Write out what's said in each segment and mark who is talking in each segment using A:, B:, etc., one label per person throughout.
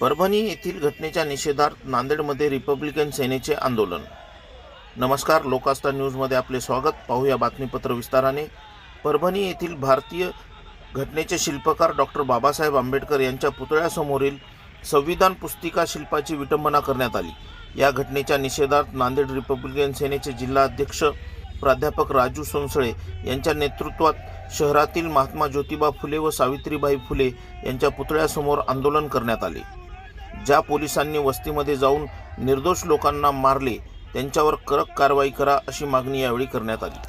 A: परभणी येथील घटनेच्या निषेधार्थ नांदेडमध्ये रिपब्लिकन सेनेचे आंदोलन. नमस्कार लोकास्ता न्यूजमध्ये आपले स्वागत. पाहूया बातमीपत्र विस्ताराने. परभणी येथील भारतीय घटनेचे शिल्पकार डॉक्टर बाबासाहेब आंबेडकर यांच्या पुतळ्यासमोरील संविधान पुस्तिका शिल्पाची विटंबना करण्यात आली. या घटनेच्या निषेधार्थ नांदेड रिपब्लिकन सेनेचे जिल्हाध्यक्ष प्राध्यापक राजू सोनसळे यांच्या नेतृत्वात शहरातील महात्मा ज्योतिबा फुले व सावित्रीबाई फुले यांच्या पुतळ्यासमोर आंदोलन करण्यात आले. ज्या पोलिसांनी वस्तीमध्ये जाऊन निर्दोष लोकांना मारले त्यांच्यावर कडक कारवाई करा अशी मागणी यावेळी करण्यात आली.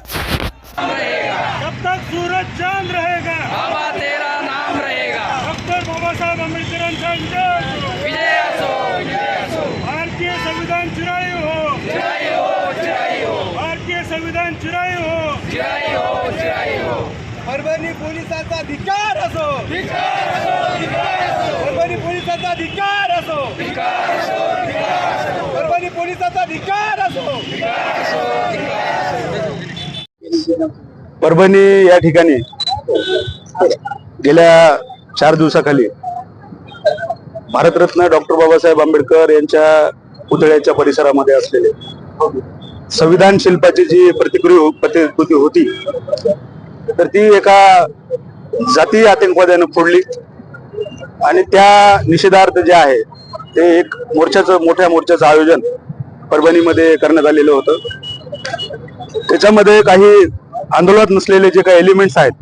B: जब तक सूरज चांद रहेगा
C: बाबा तेरा नाम रहेगा।
B: डॉक्टर बाबासाहेब आंबेडकरांचा विजय
C: विजय असो विजय असो।
B: भारतीय संविधान चिराई हो।
C: हो हो।
B: भारतीय संविधान चिराई हो।
C: चिराई हो चिराई हो।
D: परभणी पोलिसांचा धिकार असो. परभणी पोलिसांचा धिकार असो. परभणी पोलिसांचा धिकार असो.
E: परभणी या ठिकाणी गेल्या चार दिवसाखाली भारतरत्न डॉक्टर बाबासाहेब आंबेडकर यांच्या पुतळ्याच्या परिसरामध्ये असलेले संविधान शिल्पाची जी प्रतिकृती होती तर ती एका जातीय आतंकवाद्यानं फोडली. आणि त्या निषेधार्थ जे आहे ते एक मोर्चाचं मोठ्या मोर्चाचं आयोजन परभणीमध्ये करण्यात आलेलं होतं. त्याच्यामध्ये काही आंदोलनात नसलेले जे काही एलिमेंट्स आहेत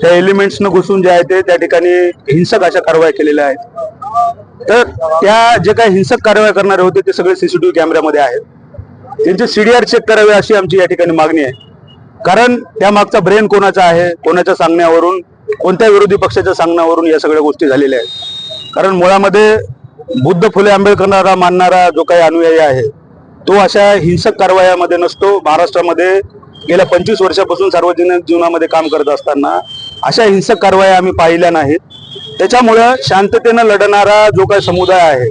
E: त्या एलिमेंट्सनं घुसून जे आहे ते त्या ठिकाणी हिंसक अशा कारवाया केलेल्या आहेत. तर त्या जे काही हिंसक कारवाया करणारे होते ते सगळे सीसीटीव्ही कॅमेऱ्यामध्ये आहेत. त्यांचे सीडीआर चेक करावे अशी आमची या ठिकाणी मागणी आहे. कारण त्यामागचा ब्रेन कोणाचा आहे कोणाच्या सांगण्यावरून कोणत्या विरोधी पक्षाच्या सांगण्यावरून या सगळ्या गोष्टी झालेल्या आहेत. कारण मुळामध्ये बुद्ध फुले आंबेडकरांना मानणारा जो काही अनुयायी आहे तो अशा हिंसक कारवायामध्ये नसतो. महाराष्ट्रामध्ये गेल्या पंचवीस वर्षापासून सार्वजनिक जीवनामध्ये काम करत असताना अशा हिंसक कारवाया आम्ही पाहिल्या नाहीत. त्याच्यामुळं शांततेनं लढणारा जो काही समुदाय आहे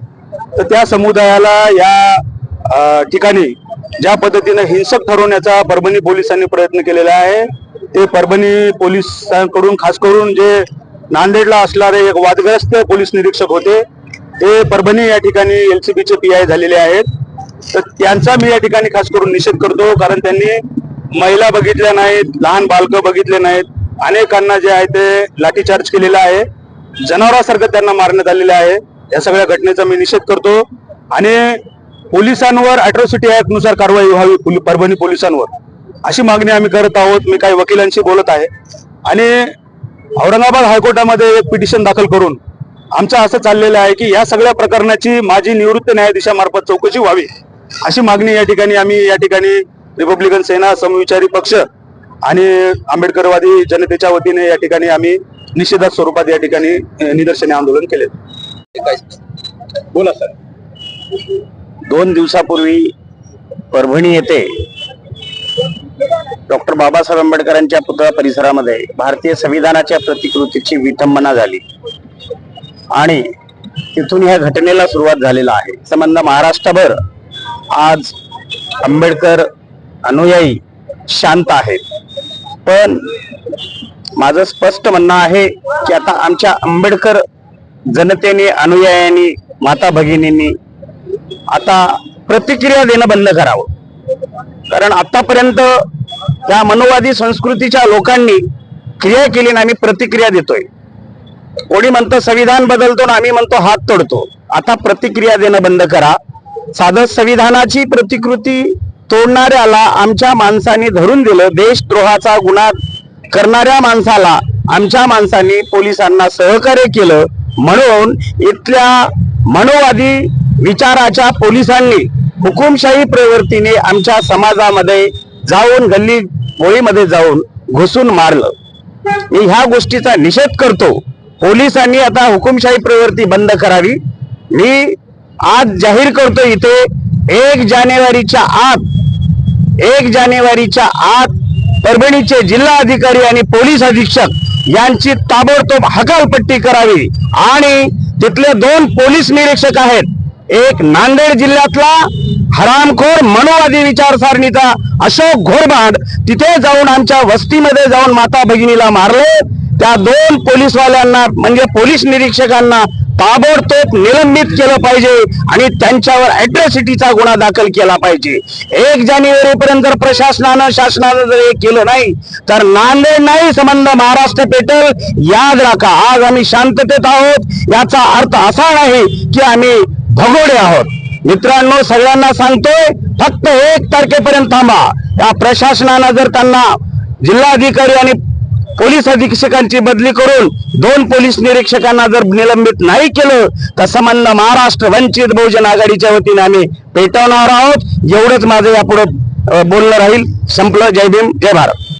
E: तर त्या समुदायाला या ठिकाणी ज्या पद्धतीनं हिंसक ठरवण्याचा परभणी पोलिसांनी प्रयत्न केलेला आहे ते परभणी पोलिसांकडून खास करून जे नांदेडला असणारे एक वादग्रस्त पोलीस निरीक्षक होते ते परभणी या ठिकाणी एल सी बीचे पी आय झालेले आहेत. तर त्यांचा मी या ठिकाणी खास करून निषेध करतो कारण त्यांनी महिला बघितल्या नाहीत लहान बालकं बघितले नाहीत अनेकांना जे आहे ते लाठीचार्ज केलेला आहे. जनावरासारखं त्यांना मारण्यात आलेलं आहे. या सगळ्या घटनेचा मी निषेध करतो. आणि पोलिसांवर अॅट्रॉसिटी ऍक्टनुसार कारवाई व्हावी परभणी पोलिसांवर. अशी मागणी आम्ही करत आहोत. मी काही वकिलांशी बोलत आहे. आणि औरंगाबाद हायकोर्टामध्ये एक पिटिशन दाखल करून आमचं असं चाललेलं आहे की या सगळ्या प्रकरणाची माझी निवृत्त न्यायाधीशामार्फत चौकशी व्हावी. अशी मागणी या ठिकाणी आम्ही या ठिकाणी रिपब्लिकन सेना समविचारी पक्ष आणि आंबेडकरवादी जनतेच्या वतीने या ठिकाणी आम्ही निषेधात स्वरूपात या ठिकाणी निदर्शने आंदोलन केले
D: बोला सर.
F: दोन दिवसापूर्वी परभणी येथे डॉक्टर बाबासाहेब आंबेडकरांच्या पुतळा परिसरामध्ये भारतीय संविधानाच्या प्रतिकृतीची विटंबना झाली. आणि तिथून ह्या घटनेला सुरुवात झालेला आहे. संबंध महाराष्ट्रभर आज आंबेडकर अनुयायी शांत आहेत. पण माझं स्पष्ट म्हणणं आहे की आता आमच्या आंबेडकर जनतेने अनुयायांनी माता भगिनींनी आता प्रतिक्रिया देणं बंद करावं. कारण आतापर्यंत त्या मनोवादी संस्कृतीच्या लोकांनी क्रिया केली ना आम्ही प्रतिक्रिया देतोय. कोणी म्हणतं संविधान बदलतो ना आम्ही म्हणतो हात तोडतो. आता प्रतिक्रिया देणं बंद करा. साधं संविधानाची प्रतिकृती तोडणाऱ्याला आमच्या माणसांनी धरून दिलं. देशद्रोहाचा गुन्हा करणाऱ्या माणसाला आमच्या माणसांनी पोलिसांना सहकार्य केलं. म्हणून इथल्या मनोवादी विचाराच्या पोलिसांनी हुकुमशाही प्रवृत्तीने आमच्या समाजामध्ये जाऊन गल्ली गोळीमध्ये जाऊन घुसून मारलं. मी ह्या गोष्टीचा निषेध करतो. पोलिसांनी आता हुकुमशाही प्रवृत्ती बंद करावी. मी आज जाहीर करतो इथे एक जानेवारीच्या आत एक जानेवारीच्या आत परभणीचे जिल्हा अधिकारी आणि पोलीस अधीक्षक यांची ताबडतोब हकालपट्टी करावी. आणि तिथले दोन पोलीस निरीक्षक आहेत एक नांदेड जिल्ह्यातला हरामखोर मनोवादी विचारसरणीचा अशोक घोरबाड तिथे जाऊन आमच्या वस्तीमध्ये जाऊन माता भगिनीला मारले. त्या दोन पोलीसवाल्यांना म्हणजे पोलीस निरीक्षकांना ताबडतोब निलंबित केलं पाहिजे आणि त्यांच्यावर अॅट्रॉसिटीचा गुन्हा दाखल केला पाहिजे. एक जानेवारी पर्यंत प्रशासनानं शासनानं जर हे केलं नाही तर नांदेड नाही संबंध महाराष्ट्र पेटल. याद राखा आज आम्ही शांततेत आहोत. याचा अर्थ असा नाही की आम्ही भगोडे आहोत. मित्रांनो सगळ्यांना सांगतोय फक्त एक तारखेपर्यंत थांबा. या प्रशासनानं जर त्यांना जिल्हाधिकारी आणि पोलीस अधीक्षकांची बदली करून दोन पोलीस निरीक्षकांना जर निलंबित नाही केलं तर संबंध महाराष्ट्र वंचित बहुजन आघाडीच्या वतीने आम्ही पेटवणार आहोत. एवढंच माझं यापुढे बोलणं राहील. संपलं. जय भीम जय भारत.